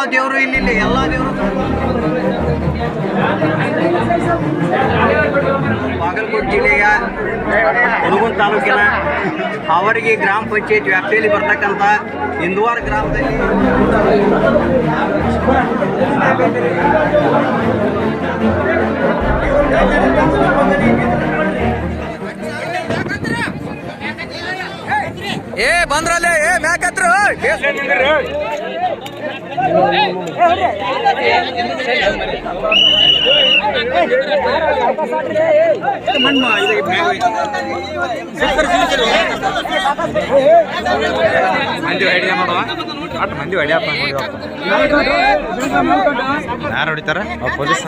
ಯಾವ ದೇವರು ಇಲ್ಲಿ ಎಲ್ಲ ದೇವರು ಬಾಗಲಕೋಟೆ ಜಿಲ್ಲೆಯ ಹುಡುಗನ್ ತಾಲೂಕಿನ ಅವರಿಗೆ ಗ್ರಾಮ ಪಂಚಾಯತ್ ವ್ಯಾಪ್ತಿಯಲ್ಲಿ ಬರ್ತಕ್ಕಂಥ ಇಂದುವಾರ ಗ್ರಾಮದಲ್ಲಿ. ಏ ಬಂದ್ರಲ್ಲೇ, ಏ ಮ್ಯಾಕತ್ರ ಮಂದಿ ಐಡಿಯಾ ಮಾಡುವ ಮಂದಿ ಐಡಿಯಾ ಯಾರು ಹೊಡಿತಾರ ಪೊಲೀಸ್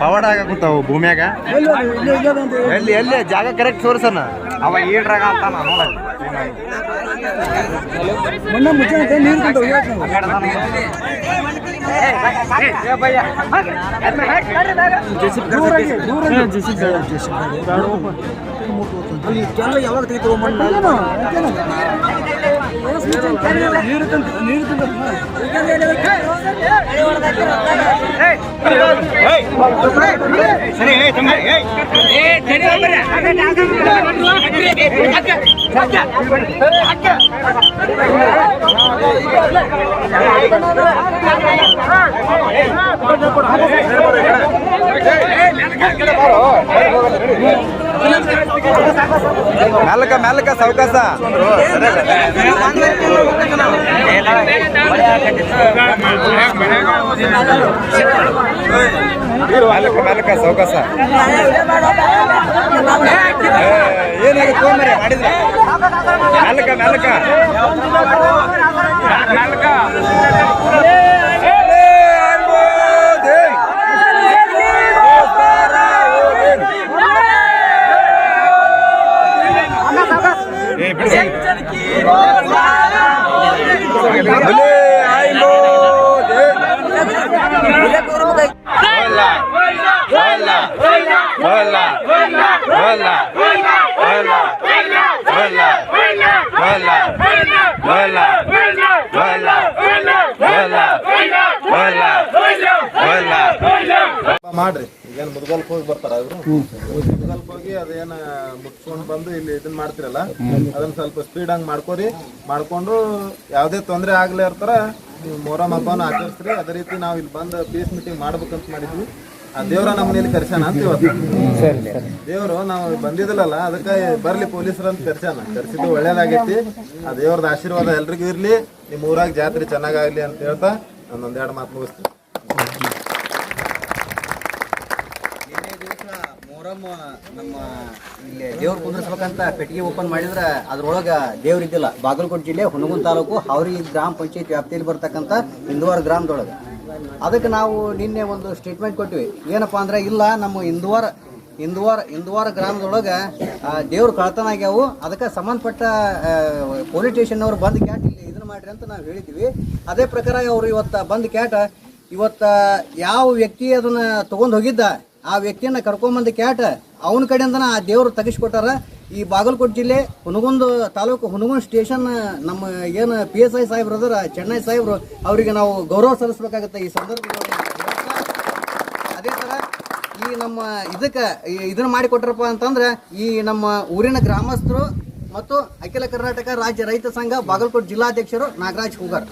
ಪವಾಡ ಕೂತ ಭೂಮ್ಯಾಗ ಎಲ್ಲಿ ಎಲ್ಲಿ ಜಾಗ ಕರೆಕ್ಟ್ ತೋರ್ಸನ ಅವ ಈಡ್ರಾಗ ಅಂತ ನೋಡ ಯಾವಾಗ ಬರೋ ಮೆಲ್ಲಕ ಮೆಲ್ಲಕ ಸಾವಕಾಸ ಮೆಲ್ಲಕ ಮೆಲ್ಲಕ ಸಾವಕಾಸ ಏನಾಗುತ್ತೆ ಫೋನ್ ಮಾಡಿದ್ರೆ? ಮೆಲ್ಲಕ ಮೆಲ್ಲಕ ಮಾಡ್ರಿ ಈಗೇನ್ ಮುದ್ಗಲ್ಕ್ ಹೋಗಿ ಬರ್ತಾರ ಅವರು ಮುದ್ಗಲ್ಕ್ ಅದೇನ ಮುಟ್ಸ್ಕೊಂಡ್ ಬಂದು ಇಲ್ಲಿ ಇದನ್ನ ಮಾಡ್ತಿರಲ್ಲ, ಅದನ್ನ ಸ್ವಲ್ಪ ಸ್ಪೀಡ್ ಹಂಗ್ ಮಾಡ್ಕೋರಿ. ಮಾಡ್ಕೊಂಡು ಯಾವ್ದೇ ತೊಂದ್ರೆ ಆಗ್ಲೇ ಇರ್ತಾರ ನೀವು ಹಬ್ಬನ ಆಚರಿಸ್ರಿ. ಅದೇ ರೀತಿ ನಾವ್ ಇಲ್ಲಿ ಬಂದು ಪೀಸ್ ಮೀಟಿಂಗ್ ಮಾಡ್ಬೇಕಂತ ಮಾಡಿದ್ವಿ. ಆ ದೇವ್ರ ನಮ್ಮನೇಲಿ ಕರ್ಸ್ಯಾನ ಅಂತ ಇವತ್ತು ದೇವ್ರು ನಾವು ಬಂದಿದ್ಲಲ್ಲ ಅದಕ್ಕೆ ಬರ್ಲಿ ಅಂತ ಕರ್ಸ್ಯಾನ. ಕರ್ಸಿದ್ದು ಒಳ್ಳೇದಾಗೈತಿ. ಆ ದೇವ್ರದ ಆಶೀರ್ವಾದ ಎಲ್ರಿಗೂ ಇರ್ಲಿ. ನಿಮ್ಮ ಊರಾಗ ಜಾತ್ರೆ ಚೆನ್ನಾಗಾಗ್ಲಿ ಅಂತ ಹೇಳ್ತಾ ನಾನು ಒಂದೆರಡು ಮಾತು ಮುಗಿಸ್ತೀನಿ ನಿನ್ನೆ ದಿವಸ ಮೊಹರಂ ನಮ್ಮ ಇಲ್ಲಿ ದೇವ್ರ ಕುಂದ್ರಿಸ್ಬೇಕಂತ ಪೆಟ್ಟಿಗೆ ಓಪನ್ ಮಾಡಿದ್ರೆ ಅದ್ರೊಳಗೆ ದೇವ್ರ ಇದ್ದಿಲ್ಲ. ಬಾಗಲಕೋಟೆ ಜಿಲ್ಲೆ, ಹುಣಗುನ್ ತಾಲೂಕು, ಹಾವ್ರಿ ಗ್ರಾಮ ಪಂಚಾಯತ್ ವ್ಯಾಪ್ತಿಯಲ್ಲಿ ಬರ್ತಕ್ಕಂಥ ಹಿಂದುವಾರ ಗ್ರಾಮದೊಳಗೆ. ಅದಕ್ಕೆ ನಾವು ನಿನ್ನೆ ಒಂದು ಸ್ಟೇಟ್ಮೆಂಟ್ ಕೊಟ್ಟಿವಿ ಏನಪ್ಪ ಅಂದ್ರೆ, ಇಲ್ಲ, ನಮ್ಮ ಹಿಂದುವಾರ ಹಿಂದುವಾರ ಹಿಂದುವಾರ ಗ್ರಾಮದೊಳಗೆ ದೇವ್ರ ಕಳತನ ಆಗ್ಯಾವು. ಅದಕ್ಕೆ ಸಂಬಂಧಪಟ್ಟ ಪೊಲೀಸ್ ಸ್ಟೇಷನ್ ಅವ್ರು ಬಂದು ಕ್ಯಾಟ್ ಇಲ್ಲಿ ಇದನ್ನ ಮಾಡ್ರಿ ಅಂತ ನಾವು ಹೇಳಿದ್ವಿ. ಅದೇ ಪ್ರಕಾರ ಅವ್ರು ಇವತ್ತು ಬಂದು ಕ್ಯಾಟ್, ಇವತ್ತು ಯಾವ ವ್ಯಕ್ತಿ ಅದನ್ನ ತೊಗೊಂಡು ಹೋಗಿದ್ದ ಆ ವ್ಯಕ್ತಿಯನ್ನ ಕರ್ಕೊಂಬಂದ ಕ್ಯಾಟ್, ಅವನ ಕಡೆಯಿಂದನ ಆ ದೇವರು ತೆಗಿಸ್ಕೊಟ್ಟಾರ. ಈ ಬಾಗಲಕೋಟೆ ಜಿಲ್ಲೆ ಹುನಗುಂದ ತಾಲೂಕು ಹುನಗುಂದ ಸ್ಟೇಷನ್, ನಮ್ಮ ಏನು ಪಿ ಎಸ್ ಐ ಸಾಹೇಬ್ರು ಅದರ ಚೆನ್ನೈ ಸಾಹೇಬ್ರು, ಅವರಿಗೆ ನಾವು ಗೌರವ ಸಲ್ಲಿಸಬೇಕಾಗತ್ತೆ ಈ ಸಂದರ್ಭದಲ್ಲಿ. ಅದೇ ತರ ಈ ನಮ್ಮ ಇದಕ್ಕೆ ಇದನ್ನ ಮಾಡಿಕೊಟ್ರಪ್ಪ ಅಂತಂದ್ರೆ, ಈ ನಮ್ಮ ಊರಿನ ಗ್ರಾಮಸ್ಥರು ಮತ್ತು ಅಖಿಲ ಕರ್ನಾಟಕ ರಾಜ್ಯ ರೈತ ಸಂಘ ಬಾಗಲಕೋಟೆ ಜಿಲ್ಲಾಧ್ಯಕ್ಷರು ನಾಗರಾಜ್ ಹೂಗಾರ್